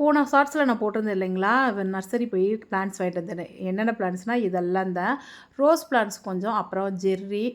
போன ஷார்ட்ஸில் நான் போட்டிருந்தேன் இல்லைங்களா? நர்சரி போய் பிளான்ஸ் வாங்கிட்டு வந்தேன். என்னென்ன பிளான்ஸ்னால் இதெல்லாம் தான் ரோஸ் பிளான்ஸ் கொஞ்சம் அப்புறம் ஜெர்ரி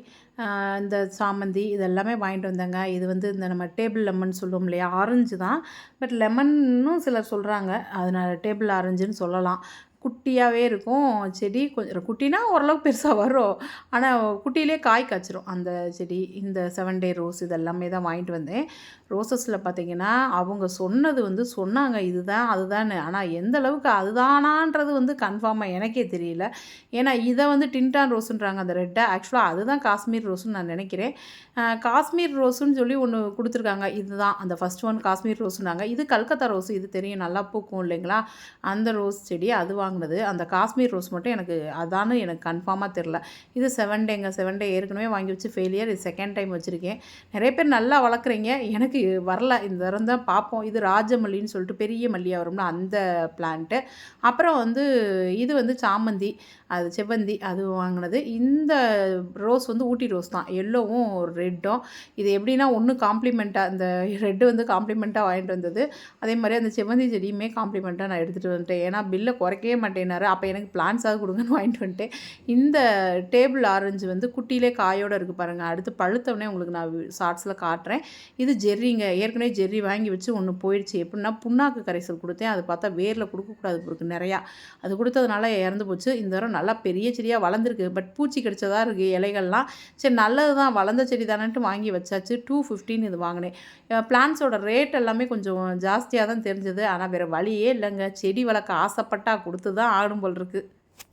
இந்த சாமந்தி இதெல்லாமே வாங்கிட்டு வந்தேங்க. இது வந்து இந்த நம்ம டேபிள் லெமன் சொல்லுவோம் இல்லையா? ஆரஞ்சு தான். பட் லெமன்னும் சிலர் சொல்கிறாங்க அதனால் டேபிள் ஆரஞ்சுன்னு சொல்லலாம். குட்டியாகவே இருக்கும். செடி கொஞ்சம் குட்டினா ஓரளவுக்கு பெருசாக வரும். ஆனால் குட்டியிலே காய் காய்ச்சிரும். அந்த செடி இந்த செவன் டே ரோஸ் இதெல்லாமே தான் வாங்கிட்டு வந்தேன். ரோசஸில் பார்த்தீங்கன்னா அவங்க சொன்னது வந்து சொன்னாங்க இதுதான் அதுதான் ஆனால் எந்த அளவுக்கு அதுதானான்றது வந்து கன்ஃபார்மாக எனக்கே தெரியல. ஏன்னா இதை வந்து டின்டான் ரோஸுன்றாங்க அந்த ரெட்டை. ஆக்சுவலாக அதுதான் காஷ்மீர் ரோஸுன்னு நான் நினைக்கிறேன். காஷ்மீர் ரோஸுன்னு சொல்லி ஒன்று கொடுத்துருக்காங்க. இதுதான் அந்த ஃபர்ஸ்ட் ஒன் காஷ்மீர் ரோஸுனாங்க இது கல்கத்தா ரோஸ். இது தெரியும் நல்லா பூக்கும் இல்லைங்களா? அந்த ரோஸ் செடி அது வாங்கினது. அந்த காஷ்மீர் ரோஸ் மட்டும் எனக்கு அதான்னு எனக்கு கன்ஃபார்மாக தெரில இது செவன் டேங்க செவன் டே ஏற்கனவே வாங்கி வச்சு ஃபெயிலியர் இது செகண்ட் டைம் வச்சுருக்கேன். நிறைய பேர் நல்லா வளர்க்குறீங்க. எனக்கு வரல. இந்த தரம் தான் பார்ப்போம். இது ராஜமல்லின்னு சொல்லிட்டு பெரிய மல்லியாக வரும்ல அந்த பிளான்ட்டு அப்புறம் வந்து இது வந்து சாமந்தி அது செவ்வந்தி அது வாங்கினது. இந்த ரோஸ் வந்து ஊட்டி ரோஸ் தான். எல்லோவும் ரெட்டும் இது எப்படின்னா ஒன்று காம்ப்ளிமெண்ட்டாக இந்த ரெட்டு வந்து காம்ப்ளிமெண்ட்டாக வாங்கிட்டு வந்தது. அதே மாதிரி அந்த செவ்வந்தி செடியுமே காம்ப்ளிமெண்ட்டாக நான் எடுத்துகிட்டு வந்துட்டேன். ஏன்னா பில்லை குறைக்கவே மாட்டேனாரு அப்போ எனக்கு பிளான்ஸாக கொடுங்கன்னு வாங்கிட்டு வந்துட்டேன். இந்த டேபிள் ஆரஞ்சு வந்து குட்டியிலே காயோடு இருக்குது பாருங்கள் அடுத்து பழுத்தவொடனே உங்களுக்கு நான் ஷார்ட்ஸில் காட்டுறேன். இது ஜெர்ரிங்க ஏற்கனவே ஜெர்ரி வாங்கி வச்சு ஒன்று போயிடுச்சு. எப்படின்னா புண்ணாக்கு கரைசல் கொடுத்தேன். அது பார்த்தா வேரில் கொடுக்கக்கூடாது இருக்குது நிறையா. அது கொடுத்ததுனால இறந்து போச்சு. இந்த தடவை நல்லா பெரிய செடியாக வளர்ந்துருக்கு. பட் பூச்சி கடிச்சதாக இருக்குது இலைகள்லாம். சரி நல்லது தான் வளர்ந்த செடி தானேன்ட்டு வாங்கி வச்சாச்சு. டூ ஃபிஃப்டின் இது வாங்கினேன். பிளான்ஸோட ரேட் எல்லாமே கொஞ்சம் ஜாஸ்தியாக தான் தெரிஞ்சது. ஆனால் வேறு வழியே இல்லைங்க. செடி வளர்க்க ஆசைப்பட்டா கொடுத்தது தான் ஆடும் போல் இருக்குது